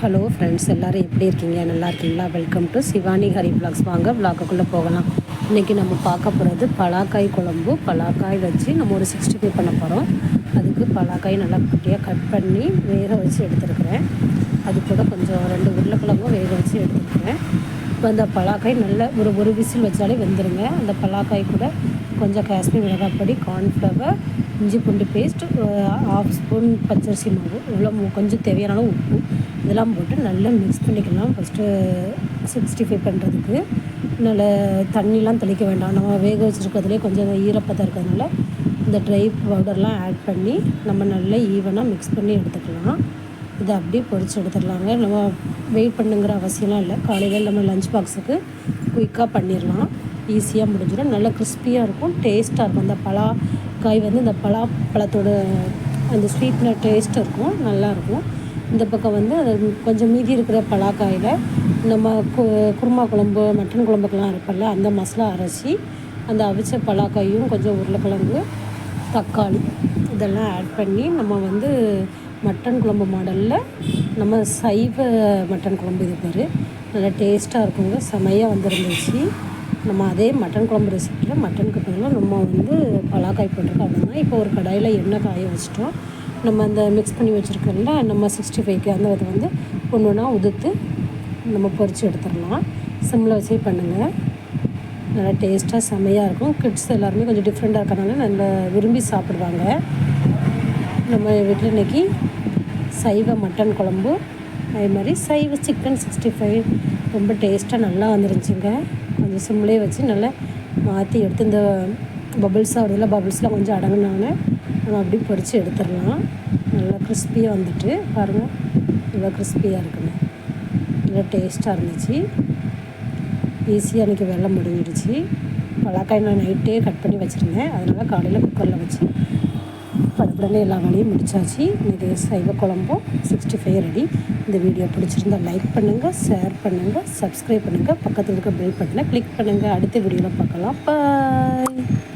Hello friends எல்லோரும் எப்படி இருக்கீங்க? நல்லா இருக்கீங்களா? Welcome to Shivani Hari vlogs வாங்க விளாக்குள்ளே போகலாம். இன்றைக்கி நம்ம பார்க்க போகிறது பலாக்காய் குழம்பு. பலாக்காய் வச்சு நம்ம ஒரு சிக்ஸ்டி ஃபைவ் பண்ண போகிறோம் அதுக்கு பலாக்காய் நல்லா குட்டியாக கட் பண்ணி வேக வச்சு எடுத்துருக்குறேன். அது கூட கொஞ்சம் ரெண்டு உருளைக்கிழங்கும் வேக வச்சு எடுத்துருக்குறேன். இப்போ அந்த பலாக்காய் நல்ல ஒரு ஒரு விசில் வச்சாலே வெந்துருங்க. அந்த பலாக்காய் கூட கொஞ்சம் காஷ்மீர் மிளகாய் பொடி கார்ன்ஃப்ளவர் இஞ்சி பூண்டு பேஸ்ட் ஆஃப் ஸ்பூன் பச்சரிசி மாவு இவ்வளோ கொஞ்சம் தேவையான உப்பு. இதெல்லாம் போட்டு நல்லா மிக்ஸ் பண்ணிக்கலாம். ஃபஸ்ட்டு சிக்ஸ்டி ஃபைவ் பண்ணுறதுக்கு நல்ல தண்ணிலாம் தெளிக்க வேண்டாம். நம்ம வேக வச்சுருக்கிறதுலே கொஞ்சம் ஈரப்பதம் இருக்கிறதுனால இந்த ட்ரை பவுடர்லாம் ஆட் பண்ணி நம்ம நல்லா ஈவனாக மிக்ஸ் பண்ணி எடுத்துக்கலாம். இதை அப்படியே பொறிச்சு எடுத்துடலாங்க. நம்ம வெயிட் பண்ணுங்கிற அவசியம்லாம் இல்லை. காலையில் நம்ம லஞ்ச் பாக்ஸுக்கு குயிக்காக பண்ணிடலாம். ஈஸியாக முடிஞ்சிடும். நல்லா கிறிஸ்பியாக இருக்கும். டேஸ்ட்டாக இருக்கும். அந்த பலா காய் வந்து இந்த பலாப்பழத்தோட அந்த ஸ்வீட்னர் டேஸ்ட் இருக்கும். நல்லாயிருக்கும் இந்த பக்கம் வந்து அது கொஞ்சம் மீதி இருக்கிற பலாக்காயில் நம்ம கு குருமா குழம்பு மட்டன் குழம்புக்கெல்லாம் இருப்பல்ல அந்த மசாலா அரைச்சி அந்த அவிச்ச பலாக்காயும் கொஞ்சம் உருளைக்கிழங்கு தக்காளி இதெல்லாம் ஆட் பண்ணி நம்ம வந்து மட்டன் குழம்பு மாடலில் நம்ம சைவ மட்டன் குழம்பு இது பேர். நல்லா டேஸ்ட்டாக இருக்குங்க. செமையாக வந்துருந்துச்சு. நம்ம அதே மட்டன் குழம்பு ரெசிபியில் மட்டனுக்கு பதிலாக நம்ம வந்து பலாக்காய் போட்டிருக்கோம். அப்படின்னா இப்போ ஒரு கடாயில் எண்ணெய் காய வச்சிட்டோம். நம்ம அந்த மிக்ஸ் பண்ணி வச்சுருக்கோம்ல நம்ம சிக்ஸ்டி ஃபைவ்க்கு அந்த இதை வந்து ஒன்று ஒன்றா உதுத்து நம்ம பொறிச்சு எடுத்துடலாம். சிம்மில் வச்சே பண்ணுங்கள் நல்லா டேஸ்ட்டாக செம்மையாக இருக்கும். கிட்ஸ் எல்லாருமே கொஞ்சம் டிஃப்ரெண்ட்டாக இருக்கிறனால நல்லா விரும்பி சாப்பிடுவாங்க. நம்ம வீட்டில் இன்றைக்கி சைவ மட்டன் குழம்பு. அதே மாதிரி சைவ சிக்கன் சிக்ஸ்டி ஃபைவ். ரொம்ப டேஸ்ட்டாக நல்லா வந்துருந்துச்சுங்க. கொஞ்சம் சிம்லேயே வச்சு நல்லா மாற்றி எடுத்து இந்த பபுள்ஸாக வருதில்ல பபுள்ஸ்லாம் கொஞ்சம் அடங்கினாங்க நம்ம அப்படி பொறிச்சு எடுத்துடலாம். நல்லா கிறிஸ்பியாக வந்துட்டு பாருங்கள் நல்லா கிறிஸ்பியாக இருக்குங்க. நல்லா டேஸ்ட்டாக இருந்துச்சு. ஈஸியாக எனக்கு வெள்ளம் முடிஞ்சிடுச்சு. பலாக்காய் நான் நைட்டே கட் பண்ணி வச்சுருந்தேன். அதனால் காலையில் குக்கரில் வச்சு படப்படனே எல்லா வேலையும் முடிச்சாச்சு. இன்றைக்கி சைவ குழம்பும் சிக்ஸ்டி ஃபைவ் ரெடி இந்த வீடியோ பிடிச்சிருந்தால் லைக் பண்ணுங்கள் ஷேர் பண்ணுங்கள் சப்ஸ்கிரைப் பண்ணுங்கள் பக்கத்தில் இருக்க பெல் பட்டனை கிளிக் பண்ணுங்கள் அடுத்த வீடியோவில் பார்க்கலாம். பாய்